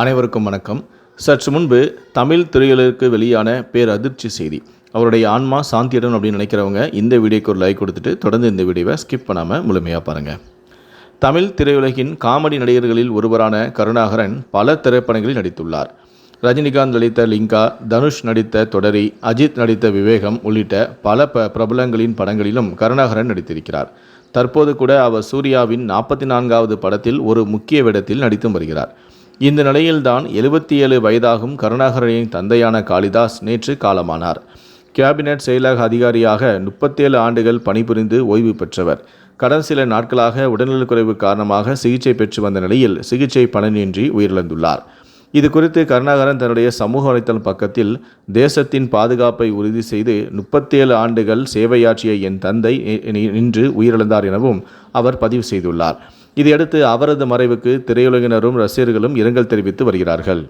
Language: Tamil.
அனைவருக்கும் வணக்கம். சற்று முன்பு தமிழ் திரையுலகிற்கு வெளியான பேரதிர்ச்சி செய்தி. அவருடைய ஆன்மா சாந்தியிடம் அப்படின்னு நினைக்கிறவங்க இந்த வீடியோக்கு ஒரு லைக் கொடுத்துட்டு தொடர்ந்து இந்த வீடியோவை ஸ்கிப் பண்ணாமல் முழுமையாக பாருங்கள் தமிழ் திரையுலகின் காமெடி நடிகர்களில் ஒருவரான கருணாகரன் பல திரைப்படங்களில் நடித்துள்ளார். ரஜினிகாந்த் நடித்த லிங்கா தனுஷ் நடித்த தொடரி அஜித் நடித்த விவேகம் உள்ளிட்ட பல ப பிரபலங்களின் படங்களிலும் கருணாகரன் நடித்திருக்கிறார். தற்போது கூட அவர் சூர்யாவின் நாற்பத்தி நான்காவது படத்தில் ஒரு முக்கிய வேடத்தில் நடித்தும் வருகிறார். இந்த நிலையில்தான் எழுபத்தி ஏழு வயதாகும் கருணாகரனின் தந்தையான காளிதாஸ் நேற்று காலமானார். கேபினட் செயலக அதிகாரியாக முப்பத்தேழு ஆண்டுகள் பணிபுரிந்து ஓய்வு பெற்றவர். கடந்த சில நாட்களாக உடல்நலக்குறைவு காரணமாக சிகிச்சை பெற்று வந்த நிலையில் சிகிச்சை பலனின்றி உயிரிழந்துள்ளார். இது குறித்து கருணாகரன் தன்னுடைய சமூக வலைத்தளம் பக்கத்தில் தேசத்தின் பாதுகாப்பை உறுதி செய்து முப்பத்தேழு ஆண்டுகள் சேவையாற்றிய என் தந்தை இன்று உயிரிழந்தார் எனவும் அவர் பதிவு செய்துள்ளார். இதையடுத்து அவரது மறைவுக்கு திரையுலகினரும் ரசிகர்களும் இரங்கல் தெரிவித்து வருகிறார்கள்.